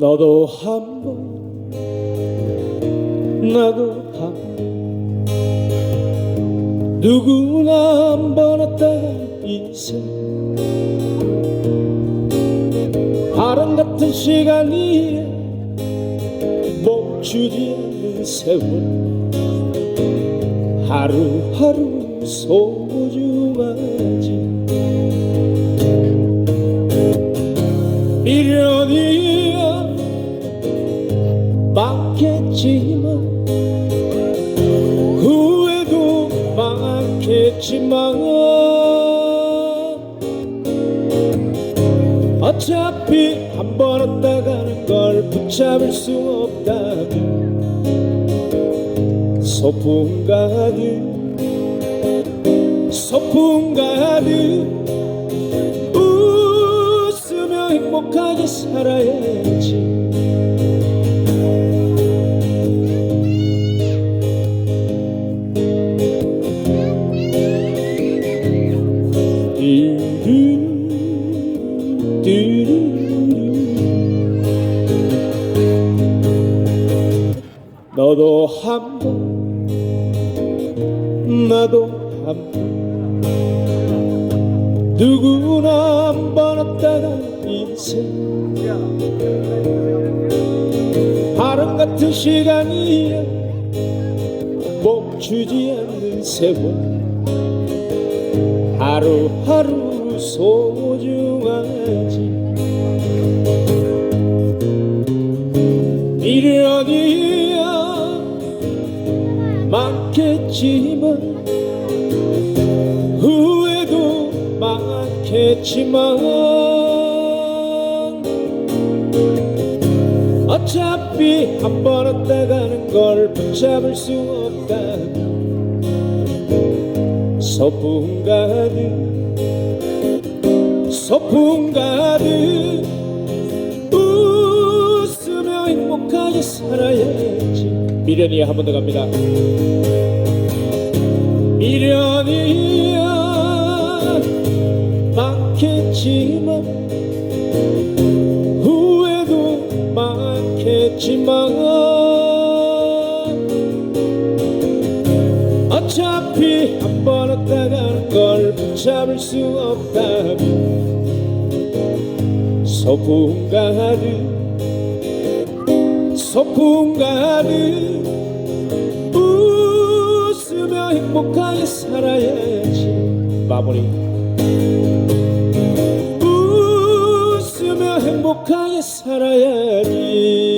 너도 한 번 나도 한 번. 누구나 한 번 왔다가 인생. 바람 같은 시간이 멈추지 않는 세월. 하루하루 소중하지. 미련 많겠지만 후회도 많겠지만 어차피 한 번 왔다 가는 걸 붙잡을 수 없다면 소풍 가듯 소풍 가듯 너도 한 번 나도 한 번 누구나 한번 왔다가 인생. 바람 같은 시간이야. 멈추지 않는 세월. 하루하루 소중하지 많겠지만 후회도 많겠지만 어차피 한 번 왔다 가는 걸 붙잡을 수 없다면 소풍 가듯 소풍 가듯 웃으며 행복하게 살아야지. 미련이야 한번 더 갑니다 미련이야 많겠지만 후회도 많겠지만 어차피 한 번 왔다가는 걸 붙잡을 수 없다면 소풍 가듯 소풍 가듯 행복하게 살아야지. 마무리. 웃으며 행복하게 살아야지